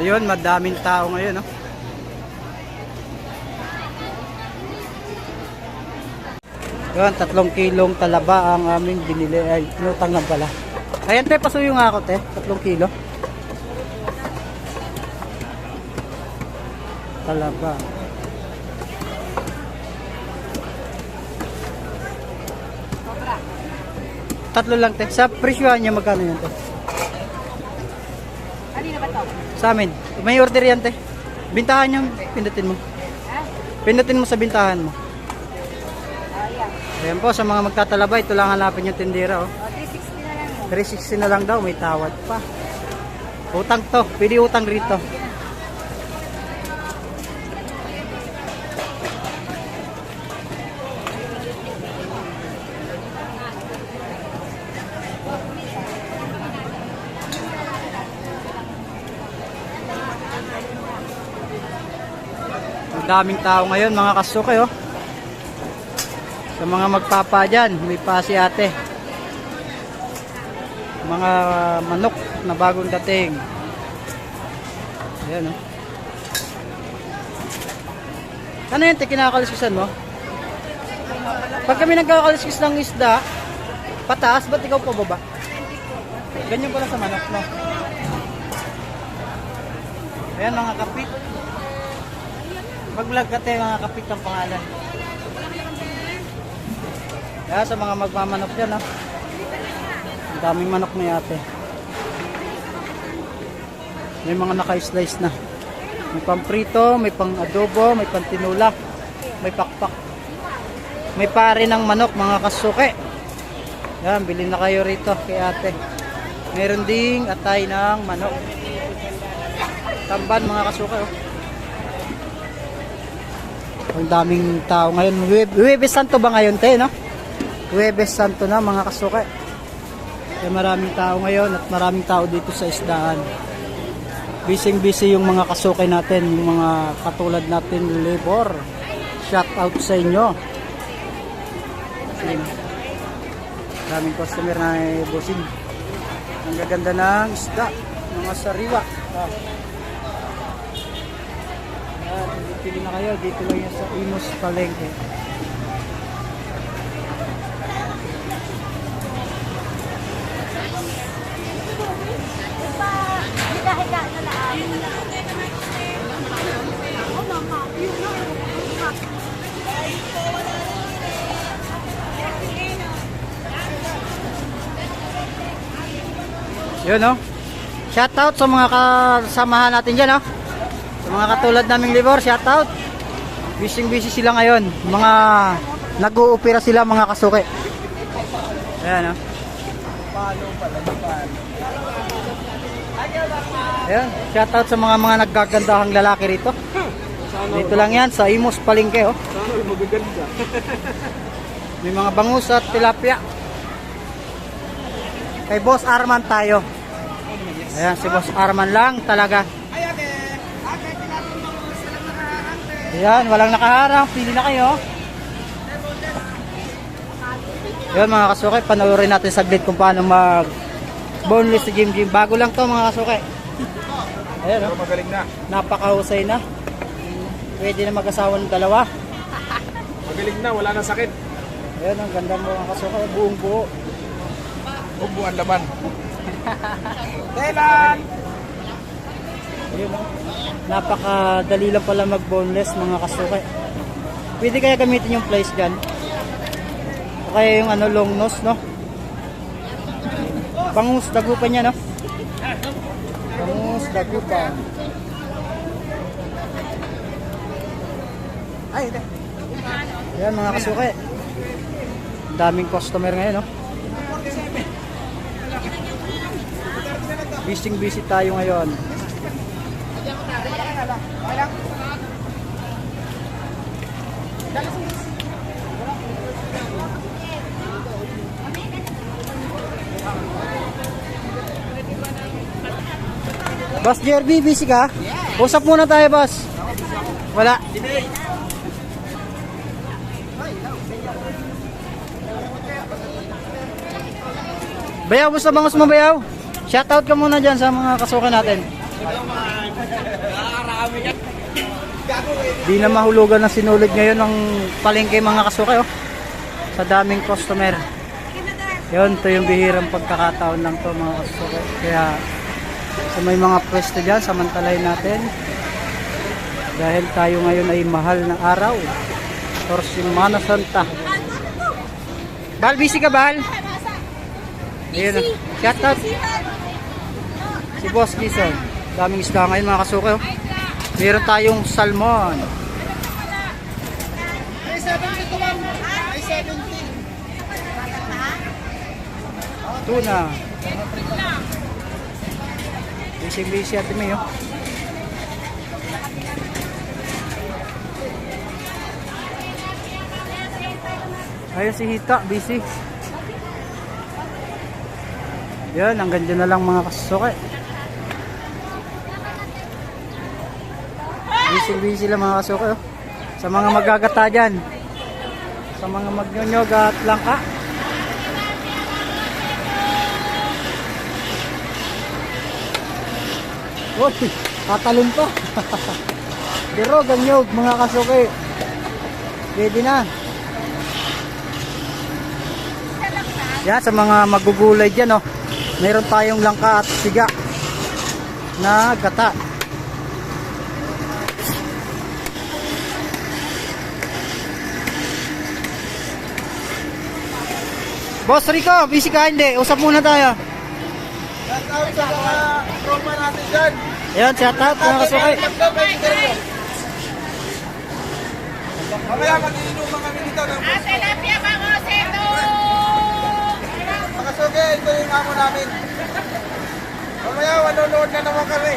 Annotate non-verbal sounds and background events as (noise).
Ayun, madaming tao ngayon, no? Yun, tatlong kilong talaba ang aming binili. Ay, inutang lang pala. Ayan, te, pasuyo nga ako, te. Tatlong kilo. Talaba. Tatlo lang, te. Sa presyohan niya, magkano yun, te? Sa amin. May order yan, te. Bintahan niyo, pindutin mo. Pindutin mo sa bintahan mo. Yan. Ayan po, sa mga magtatalaba, ito lang hanapin yung tindera, oh. Oh, 360 na lang mo. 360 na lang daw, may tawad pa. Utang to, pwede utang rito. Daming tao ngayon, mga kasuke, oh. Sa mga magpapa dyan, may pa si ate mga manok na bagong dating. Ayan, oh. Ano yun, kinakaliskisan mo? Pag kami nagkakaliskis ng isda, pataas, ba't ikaw pababa? Ganyan pala sa manok, no? Ayan, mga kapit. Mag-vlog ka, te, mga kapit ang pangalan. Kaya sa mga magmamanok dyan, no? Ang daming manok na yate. May mga naka-slice na. May pamprito, may pang adobo, may pantinula, may pakpak. May pare ng manok, mga kasuke. Yan, bilhin na kayo rito kay ate. Meron ding atay ng manok. Tamban mga kasuke, oh. Ang daming tao ngayon. Huweb- Huwebes Santo ba ngayon, te, no? Huwebes Santo na, mga kasuke. Kaya maraming tao ngayon at maraming tao dito sa isdaan. Busy busy yung mga kasukay natin, yung mga katulad natin labor. Shout out sa inyo. Maraming customer na busing. Ang gaganda ng isda, mga sariwa. Ah. Ayan, pili na kayo, dito lang yan sa Imus Palengke. Yun no. Shout out sa mga kasamahan natin diyan no. Mga katulad naming libor, shout out. Busy busy sila ngayon. Mga nag-uupira sila mga kasuke. Ayan no. Ayan, shout out sa mga mga naggagandahang lalaki rito. Dito lang yan sa Imos Palengke oh. Magaganda. May mga bangus at tilapia. Kay Boss Arman tayo. Ayan, si Boss Arman lang talaga. Ayan, walang nakaharang. Pili na kayo. Ayan mga kasukay, panoorin natin saglit kung paano mag boneless si Jim Jim. Bago lang to mga kasukay. Ayan, oh, magaling na. napakahusay na. Pwede na mag-asawa ng dalawa. Magaling na, wala nang sakit. Ayan, ang ganda mo mga kasukay. Buong buo. Ubuan laman. (laughs) Kailan? Ayun, oh. Napakadali lang pala mag-boneless mga kasuke. Pwede kaya gamitin yung place dyan. O kaya yung ano, long nose, no? Bangus, dagupan niya, no? Bangus, dagupan. Ay, ito. Ayan mga kasuke. Daming customer ngayon, no? Busy busy tayo ngayon. Boss Jerby, busy ka? Usap muna tayo, boss. Wala. Bayaw, gusto bangus mo bayaw? Shoutout ka muna dyan sa mga kasukan natin. Di na mahulugan ng sinulid ngayon ng palengke mga kasuke oh. Sa daming customer. Yun, ito yung bihirang pagkakataon lang to mga kasuke. Kaya sa may mga pwesto dyan, samantalahin natin. Dahil tayo ngayon ay mahal na araw. Or Semana Santa. Bal, busy ka Bal? Ayun oh. Shout out. Si Boss Gison. Daming isda ngayon mga kasuke oh. Meron tayong salmon. Tuna. Busy busy at may oh. Ayun si Hita, busy. Yan, hanggang dyan na lang mga kasuke. Busy busy lang mga kasuke. Oh. Sa mga magagata dyan. Sa mga magnyonyog at langka. Uy, tatalon pa. (laughs) Pero ganyog mga kasuke. Pwede na. Yan, sa mga magugulay dyan, oh. Meron tayong langka at siga na gata. Boss Rico, busy ka hindi? Usap muna tayo. Shout out sa mga tropa natin dyan. Ayan, shout out mga kasukay. Mamaya mag-iinuman kami dito ng Tilapia bango, seto! Makasugi, ito yung amo namin. Mamaya, manonood na naman kami.